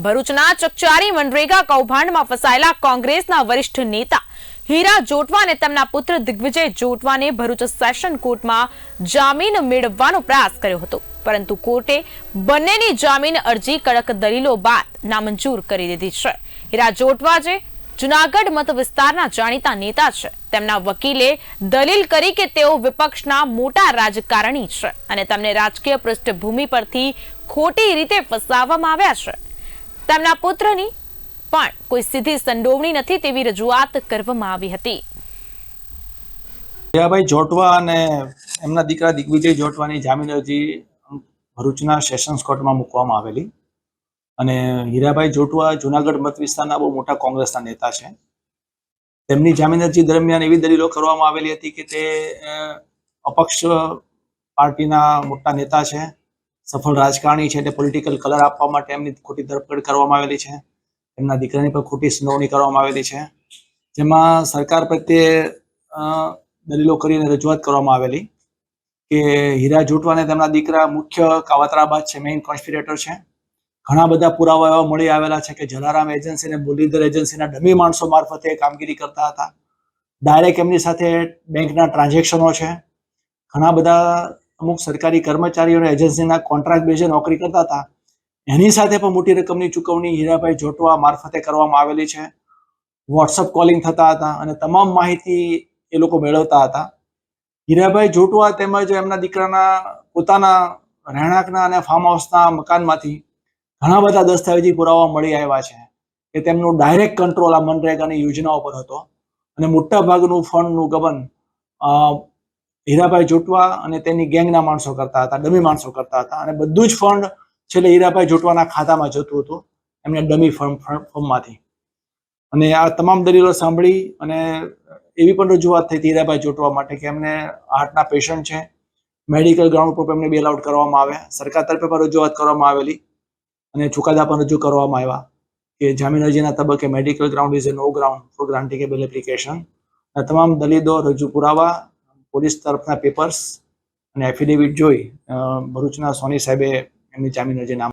ભરૂચના ચકચારી મનરેગા કૌભાંડમાં ફસાયેલા કોંગ્રેસના વરિષ્ઠ નેતા હીરા જોટવા અને તેમના પુત્ર દિગ્વિજય જોટવાને ભરૂચ સેશન કોર્ટમાં જામીન મેળવવાનો પ્રયાસ કર્યો હતો. પરંતુ કોર્ટે બંનેની જામીન અરજી કડક દલીલો બાદ નામંજૂર કરી દીધી છે. હીરા જોટવા જે જુનાગઢ મત વિસ્તારના જાણીતા નેતા છે. તેમના વકીલે દલીલ કરી કે તેઓ વિપક્ષના મોટા રાજકારણી છે અને તેમને રાજકીય પૃષ્ઠભૂમિ પરથી ખોટી રીતે ફસાવવામાં આવ્યા છે. તેમના પુત્રની પણ કોઈ સીધી સંડોવણી નથી તેવી રજૂઆત કરવામાં આવી હતી. હીરાભાઈ જોટવા અને એમના દીકરા દિગ્વિજય જોટવાની જામીન અરજી ભરૂચના સેશન્સ કોર્ટમાં મૂકવામાં આવેલી. અને હીરાભાઈ જોટવા જુનાગઢ મત વિસ્તારના બહુ મોટા કોંગ્રેસના નેતા છે. તેમની જામીન અરજી દરમિયાન એવી દલીલો કરવામાં આવેલી હતી કે તે અપક્ષ પાર્ટીના મોટા નેતા છે. સફળ રાજકારણી છે એટલે પોલિટિકલ કલર આપવા માટે એમની ખોટી ધરપકડ કરવામાં આવેલી છે. એમના દીકરાની પર ખોટી સુનાવણી કરવામાં આવેલી છે. જેમાં સરકાર પ્રત્યે દલીલો કરીને રજૂઆત કરવામાં આવેલી કે હીરા જૂટવાને તેમના દીકરા મુખ્ય કાવતરાબાદ છે મેઇન કોન્સ્પિરેટર છે. ઘણા બધા પુરાવા એવા મળી આવેલા છે કે જલારામ એજન્સી અને મુરલીધર એજન્સીના ડમી માણસો મારફતે કામગીરી કરતા હતા. ડાયરેક્ટ એમની સાથે બેંકના ટ્રાન્ઝેક્શનો છે. ઘણા બધા અમુક સરકારી કર્મચારીઓ એજન્સીના કોન્ટ્રાક્ટ બેઝે નોકરી કરતા હતા. એની સાથે પણ મોટી રકમની ચૂકવણી હીરાભાઈ જોટવા મારફતે કરવામાં આવેલી છે. વોટ્સઅપ કોલિંગ થતા હતા અને તમામ માહિતી એ લોકો મેળવતા હતા. હીરાભાઈ જોટવા તેમજ એમના દીકરાના પોતાના રહેણાંકના અને ફાર્મ હાઉસના મકાનમાંથી ઘણા બધા દસ્તાવેજી પુરાવા મળી આવ્યા છે કે તેમનું ડાયરેક્ટ કંટ્રોલ આ મનરેગાની યોજનાઓ ઉપર હતો. અને મોટા ભાગનું ફંડનું ગબન અ, હીરાભાઈ જોટવા અને તેની ગેંગના માણસો કરતા હતા, ડમી માણસો કરતા હતા અને બધું જ ફંડ છેલ્લે હીરાભાઈ જોટવાના ખાતામાં જતું હતું, એમને ડમી ફર્મ ફર્મમાંથી અને આ તમામ દલીલો સાંભળી અને એવી પણ રજૂઆત થઈ હતી હીરાભાઈ જોટવા માટે કે એમને હાર્ટના પેશન્ટ છે મેડિકલ ગ્રાઉન્ડ પર એમને બેલ આઉટ કરવામાં આવે, સરકાર તરફે પણ રજૂઆત કરવામાં આવેલી અને ચુકાદા પણ રજૂ કરવામાં આવ્યા કે જામીન અરજીના તબક્કે medical ground is a no ground for granting bail application તમામ દલીલો રજૂ પુરાવા પોલીસ તરફના પેપર્સ અને એફિડેવિટ જોઈ ભરૂચના સોની સાહેબે એમની જામીન અરજી નામ